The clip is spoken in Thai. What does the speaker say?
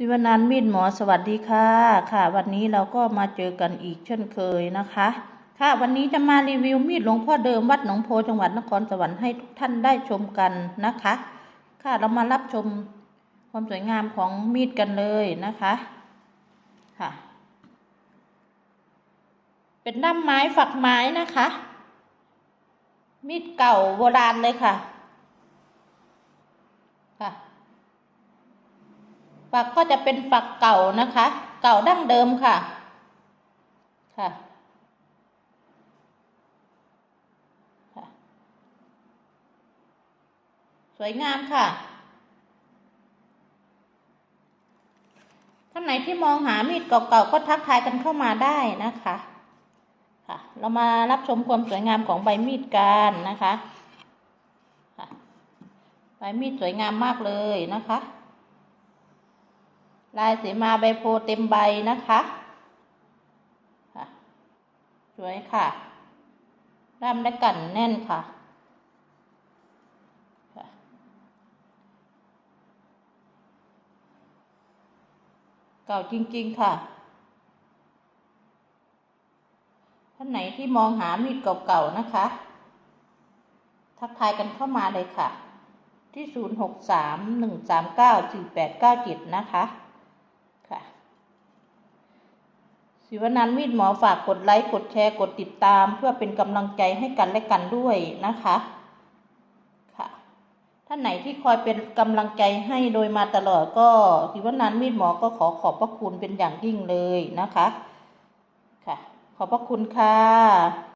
สิวนันมีดหมอสวัสดีค่ะ ค่ะ วันนี้เราก็มาเจอกันอีกเช่นเคยนะคะ ค่ะวันนี้จะมารีวิวมีดหลวงพ่อเดิมวัดหนองโพจังหวัดนครสวรรค์ให้ทุกท่านได้ชมกันนะคะ ค่ะเรามารับชมความสวยงามของมีดกันเลยนะคะค่ะ เป็นด้ามไม้ฝักไม้นะคะ มีดเก่าโบราณเลยค่ะค่ะ ฝักก็จะเป็นฝักเก่านะคะ เก่าดั้งเดิมค่ะค่ะ ค่ะสวยงามค่ะ ท่านไหนที่มองหามีดเก่าๆก็ทักทายกันเข้ามาได้นะคะ ค่ะ เรามารับชมความสวยงามของใบมีดกันนะคะค่ะใบมีดสวยงามมากเลยนะคะ ลายสีมาใบโพเต็มใบนะคะค่ะสวยค่ะด้ามและกันแน่นค่ะเก่าจริง ๆ ค่ะ ท่านไหนที่มองหามีดเก่าๆ นะคะ ทักทายกันเข้ามาเลยค่ะ ที่ 0 6 3 1 3 9 4 8 9 7 นะคะคะ ศิวนันมีดหมอฝากกดไลค์ กดแชร์ กดติดตาม เพื่อเป็นกำลังใจให้กันและกันด้วยนะคะค่ะท่านไหนที่คอยเป็นกำลังใจให้โดยมาตลอดก็ศิวนันมีดหมอก็ขอขอบพระคุณเป็นอย่างยิ่งเลยนะคะ ค่ะ ขอบพระคุณค่ะ